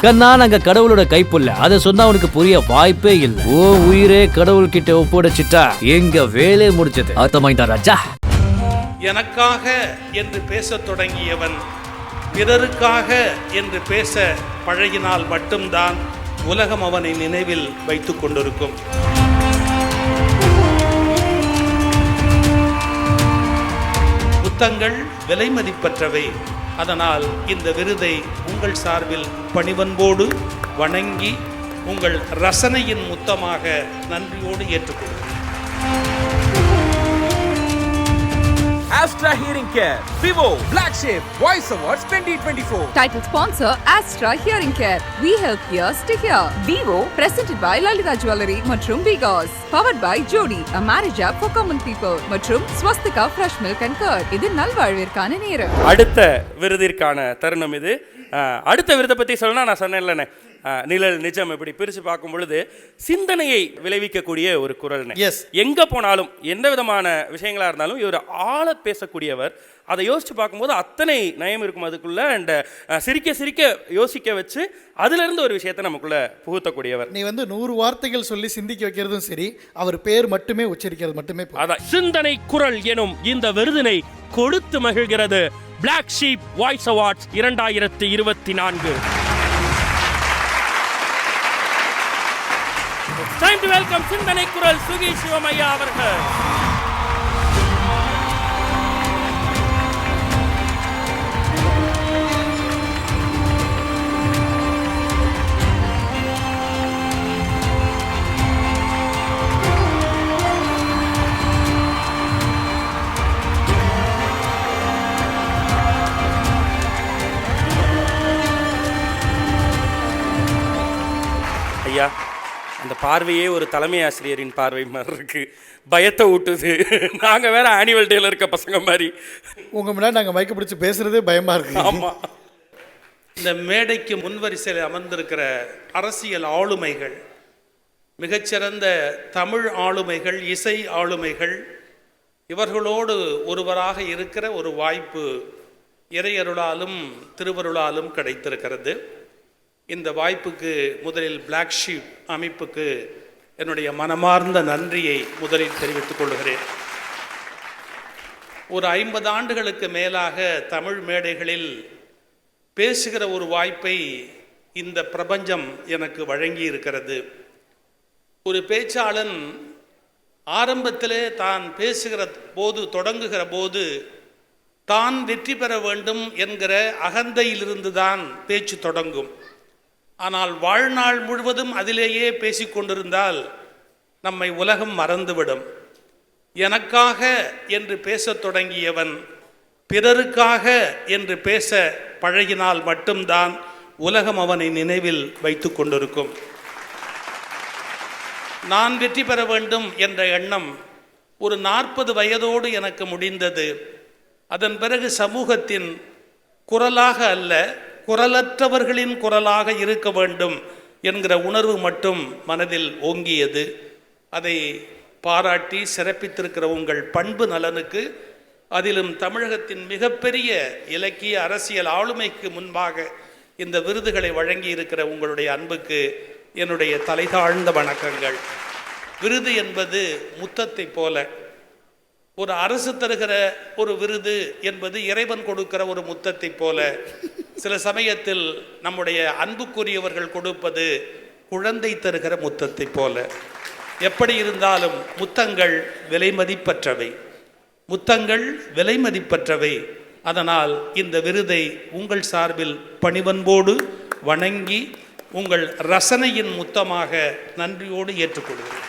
கண்ணா நாங்க கடவுளோட கைப்புள்ள அதை சொன்னா உனக்கு புரிய வாய்ப்பே இல்ல. ஓ உயிரே கடவுள் கிட்ட ஒப்படைச்சிட்டா. எங்க வேலையை முடிச்சது அர்த்தமாய்ந்தா ராஜா? எனக்காக என்று பேசத் தொடங்கியவன் பிறருக்காக என்று பேச பழகினால் மட்டும்தான் உலகம் அவனை நினைவில் வைத்துக் கொண்டிருக்கும். புத்தங்கள் விலை மதிப்பற்றவை. அதனால் இந்த விருதை உங்கள் சார்பில் பணிவன்போடு வணங்கி உங்கள் ரசனையின் முத்தமாக நன்றியோடு ஏற்றுக்கொள்கிறேன். Astra Hearing Care, Vivo, Black Sheep, Voice Awards 2024. Title sponsor Astra Hearing Care. We help ears to hear. Vivo presented by Lalita Jewelry மற்றும் Bigos. Powered by Jody, a marriage app for common people. மற்றும் Swastika Fresh Milk and Curd. இது நல்வாழ்விற்கான நேரம். அடுத்த விருதிற்கான தருணம் இது அடுத்த விருதை பற்றி சொல்லணும்னா நான் அஹ், நிழல் நிஜம் இப்படி பிரித்து பார்க்கும் பொழுது சிந்தனையை விளைவிக்கக்கூடிய ஒரு குரல்னே Yes. எங்கே போனாலும் எந்த விதமான விஷயங்களாக இருந்தாலும் இவர் ஆழ பேசக்கூடியவர். அதை யோசித்து பார்க்கும்போது அத்தனை நயம் இருக்கும் அதுக்குள்ள அண்ட் சிரிக்க சிரிக்க யோசிக்க வச்சு அதிலிருந்து ஒரு விஷயத்தை நமக்குள்ள புகுத்தக்கூடியவர். நீ வந்து நூறு வார்த்தைகள் சொல்லி சிந்திக்க வைக்கிறதும் சரி அவர் பேர் மட்டுமே உச்சரிக்கிறது மட்டுமே. அதான். சிந்தனை குரல் எனும் இந்த விருதினை கொடுத்து மகிழ்கிறது பிளாக் ஷீப் வாய்ஸ் அவார்ட்ஸ் இரண்டாயிரத்தி இருபத்தி நான்கு. டைம் டு வெல்கம் சிந்தனை குரல் சுகி சிவமையா அவர்கள் ஐயா அந்த பார்வையே ஒரு தலைமை ஆசிரியரின் பார்வை மாதிரி இருக்கு. பயத்தை ஊட்டுது. நாங்க வேற ஆனுவல் டேல இருக்க பசங்க மாதிரி. உங்க முன்னாடி நாங்க மயக்க பிடிச்சு பேசுறதே பயமா இருக்கு. ஆமா. இந்த மேடைக்கு முன்வரிசையில் அமர்ந்திருக்கிற அரசியல் ஆளுமைகள் மிகச்சிறந்த தமிழ் ஆளுமைகள் இசை ஆளுமைகள் இவர்களோடு ஒருவராக இருக்கிற ஒரு வாய்ப்பு இறையருளாலும் திருவருளாலும் கிடைத்திருக்கிறது. இந்த வாய்ப்புக்கு முதலில் பிளாக் ஷீப் அமைப்புக்கு என்னுடைய மனமார்ந்த நன்றியை முதலில் தெரிவித்துக் கொள்கிறேன். ஒரு ஐம்பது ஆண்டுகளுக்கு மேலாக தமிழ் மேடைகளில் பேசுகிற ஒரு வாய்ப்பை இந்த பிரபஞ்சம் எனக்கு வழங்கி இருக்கிறது ஒரு பேச்சாளன் ஆரம்பத்திலே தான் பேசுகிற போது தொடங்குகிற போது தான் வெற்றி பெற வேண்டும் என்கிற அகந்தையிலிருந்து தான் பேச்சு தொடங்கும். ஆனால் வாழ்நாள் முழுவதும் அதிலேயே பேசிக்கொண்டிருந்தால் நம்மை உலகம் மறந்துவிடும். எனக்காக என்று பேசத் தொடங்கியவன் பிறருக்காக என்று பேச பழகினால் மட்டும்தான் உலகம் அவனை நினைவில் வைத்து கொண்டிருக்கும். நான் வெற்றி பெற வேண்டும் என்ற எண்ணம் ஒரு நாற்பது வயதோடு எனக்கு முடிந்தது. அதன் பிறகு சமூகத்தின் குரலாக அல்ல குரலற்றவர்களின் குரலாக இருக்க வேண்டும் என்கிற உணர்வு மட்டும் மனதில் ஓங்கியது. அதை பாராட்டி சிறப்பித்திருக்கிற உங்கள் பண்பு நலனுக்கு அதிலும் தமிழகத்தின் மிகப்பெரிய இலக்கிய அரசியல் ஆளுமைக்கு முன்பாக இந்த விருதுகளை வழங்கி இருக்கிற உங்களுடைய அன்புக்கு என்னுடைய தலைதாழ்ந்த வணக்கங்கள். விருது என்பது முத்தத்தை போல. ஒரு அரசு தருகிற ஒரு விருது என்பது இறைவன் கொடுக்கிற ஒரு முத்தத்தை போல. சில சமயத்தில் நம்முடைய அன்புக்குரியவர்கள் கொடுப்பது குழந்தை தருகிற முத்தத்தை போல. எப்படி இருந்தாலும் முத்தங்கள் விலைமதிப்பற்றவை முத்தங்கள் விலைமதிப்பற்றவை அதனால் இந்த விருதை உங்கள் சார்பில் பணிவன்போடு வணங்கி உங்கள் ரசனையின் முத்தமாக நன்றியோடு ஏற்றுக்கொள்கிறேன்.